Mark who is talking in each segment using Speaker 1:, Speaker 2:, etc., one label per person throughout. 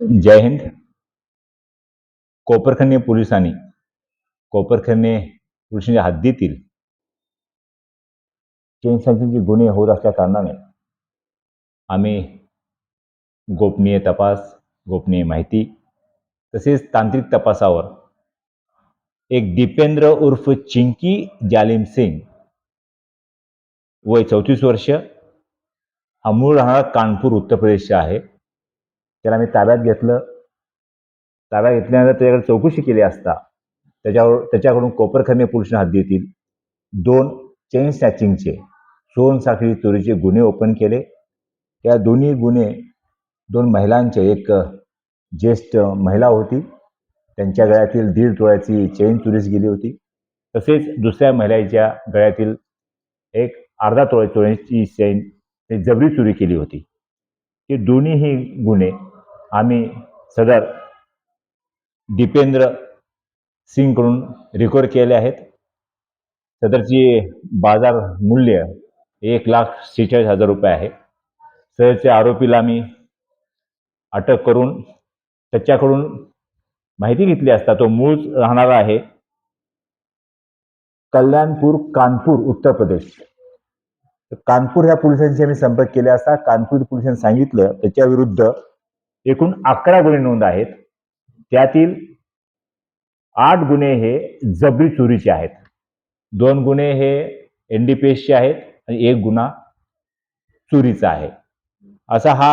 Speaker 1: जय हिंद। कोपरखन्ने पोलिसांनी कोपरखंडे पोलिसांच्या हद्दीतील चेनसांचे गुन्हे होत असल्या कारणाने आम्ही गोपनीय तपास गोपनीय माहिती तसेच तांत्रिक तपासावर एक दीपेंद्र उर्फ चिंकी जालिम सिंग वय चौतीस वर्ष हा मूळ राहणारा कानपूर उत्तर प्रदेशचा आहे. त्याला मी ताब्यात घेतलं. ताब्यात घेतल्यानंतर त्याच्याकडे चौकशी केली असता त्याच्यावर त्याच्याकडून कोपरखन्ने हात हद्दीतील दोन चेन स्नॅचिंगचे सोन साखळी चोरीचे गुन्हे ओपन केले. त्या दोन्ही गुन्हे दोन महिलांचे एक ज्येष्ठ महिला होती. त्यांच्या गळ्यातील दीड तोळ्याची चेन चोरीस गेली होती. तसेच दुसऱ्या महिलेच्या गळ्यातील एक अर्धा तोळ्या तोळ्याची चेन जबरी चोरी केली होती. हे दोन्हीही गुन्हे आम्ही सदर दीपेंद्र सिंगकडून रिकवर केले आहेत. सदरची बाजार मूल्य एक लाख शेहेचाळीस हजार रुपये आहे. सदरच्या आरोपीला आम्ही अटक करून त्याच्याकडून माहिती घेतली असता तो मूळ राहणारा आहे. कल्याणपूर कानपूर उत्तर प्रदेश. तर कानपूर ह्या पोलिसांशी आम्ही संपर्क केला असता कानपूर पोलिसांनी सांगितलं त्याच्या विरुद्ध एकूण अकरा गुन्हे नोंद आहेत. त्यातील आठ गुन्हे हे जबरी चोरीचे आहेत. दोन गुन्हे हे एन डी पी एसचे आहेत आणि एक गुन्हा चोरीचा आहे. असा हा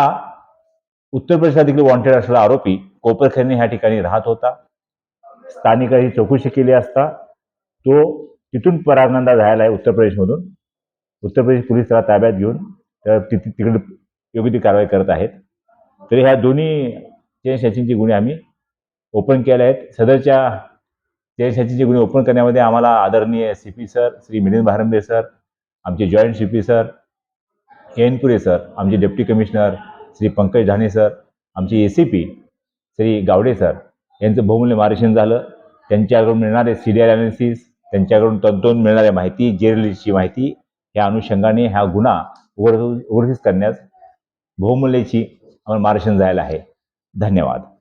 Speaker 1: उत्तर प्रदेशात वॉन्टेड असलेला आरोपी कोपरखैरणे ह्या ठिकाणी राहत होता. स्थानिकांनी चौकशी केली असता तो तिथून परागनंदा झालेला आहे उत्तर प्रदेशमधून. उत्तर प्रदेश पोलीस त्याला ताब्यात घेऊन तर तिथे तिकडे योग्य ती कारवाई करत आहेत. तरी ह्या दोन्ही चेन स्नॅचिंगचे गुन्हे आम्ही ओपन केले आहेत. सदरच्या चेन स्नॅचिंगचे गुन्हे ओपन करण्यामध्ये आम्हाला आदरणीय C P sir Shri Milind Bharambe sir आमचे joint C P sir Kenpure sir आमचे deputy commissioner Shri Pankaj Dhane sir आमचे A C P Shri Gawade sir यांचं बहुमूल्य मार्गदर्शन झालं. त्यांच्याकडून मिळणारे सिरियल अॅनालिसिस त्यांच्याकडून तंतोन मिळणाऱ्या माहिती जेरलीची माहिती या अनुषंगाने हा गुन्हा उघड उघडकीस करण्यास बहुमूल्याची आम्हाला मार्गदर्शन आहे. धन्यवाद.